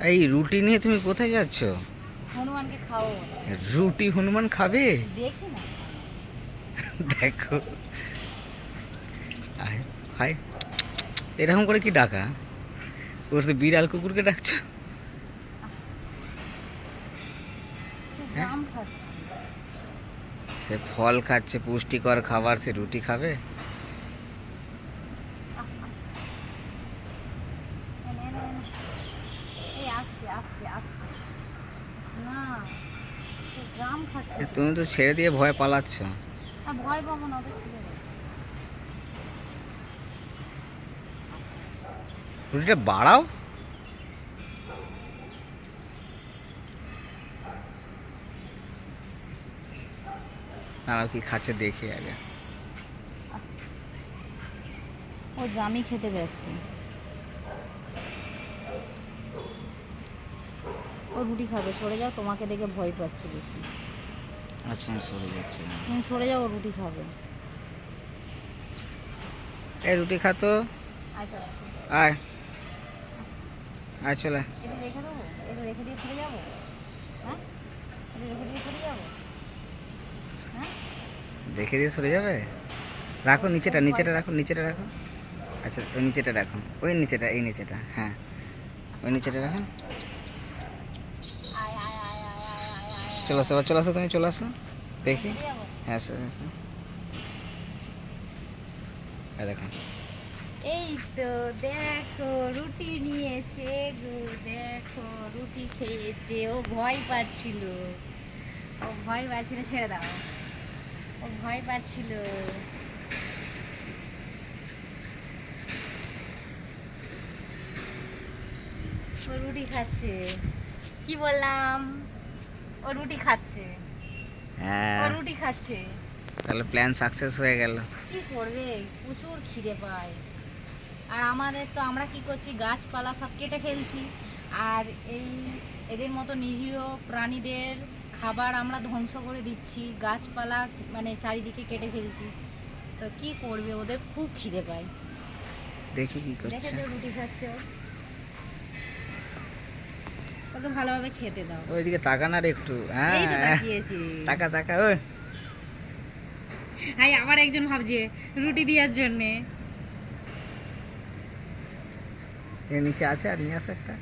এই রুটি নিয়ে তুমি কোথায় যাচ্ছ? হনুমানকে খাও রুটি হনুমান খাবে? দেখি না। দেখো। হায় এরকম করে কি ডাকা? ওর তো বিড়াল কুকুরকে ডাকছো? হ্যাঁ? সে ফল খাচ্ছে পুষ্টিকর খাবার সে রুটি খাবে এ নে, নে, নে। এই আসছে আসছে আসছে না সে জাম খাচ্ছে সে তুমি তো ছেড়ে দিয়ে ভয় পালাচ্ছ। ভয় পাবো না। রুটিটা বাড়াও। না কি খাচ্ছে দেখি আগে। ও জামই খেতে ব্যস্ত। ও রুটি খাবে সরে যাও তোমাকে দেখে ভয় পাচ্ছে বেশি। আচ্ছা আমি সরে যাচ্ছি তুমি সরে যাও ও রুটি খাবে। এই রুটি খাতো আয় তো। আয়। আয় চলে। এটা রেখে দেবো? এটা রেখে দিয়ে সরে যাব? হ্যাঁ? এটা রেখে দিয়ে সরে যাব? হ্যাঁ? দেখে দিয়ে সরে যাবে? রাখো নিচেটা নিচেটা রাখো নিচেটা রাখো। আচ্ছা ওই নিচেটা রাখো। ওই নিচেটা এই নিচেটা হ্যাঁ। ওই নিচেটা রাখো আয় আয় আয় আয় আয় আয় আয় চলে আসো চলে আসো তুমি, চলে আসো। দেখি। হ্যাঁ আসো। এই দেখো। এই তো দেখো, রুটি নিয়েছে গো। দেখো, রুটি খেয়েছে। ও ভয় পাচ্ছিল। ও ভয় পাচ্ছিল, ছেড়ে দাও। ও ভয় পাচ্ছিল। রুটি খাচ্ছে। কি বললাম? ও রুটি খাচ্ছে। ও হ্যাঁ রুটি খাচ্ছে। তাহলে প্ল্যান সাকসেস হয়ে গেল। কি করবে? প্রচুর খিদে পায়। আর আমাদের তো আমরা কি করছি? গাছপালা সব কেটে ফেলছি। আর এই এদের মতো নিরীহ প্রাণীদের খাবার আমরা ধ্বংস করে দিচ্ছি। গাছপালা মানে চারিদিকে কেটে ফেলছি। তো কি করবে? ওদের খুব খিদে পায়। দেখি কি করছে। রুটি খাচ্ছে ও? ওকে ভালোভাবে খেতে দাও। ওইদিকে টাকা না রে একটু হ্যাঁ। এই তো তাকিয়েছি। তাকা তাকা ওই। হাই আবার একজন ভাবছে রুটি দেওয়ার জন্যে। এর নিচে আছে আর নিয়ে আসো একটা।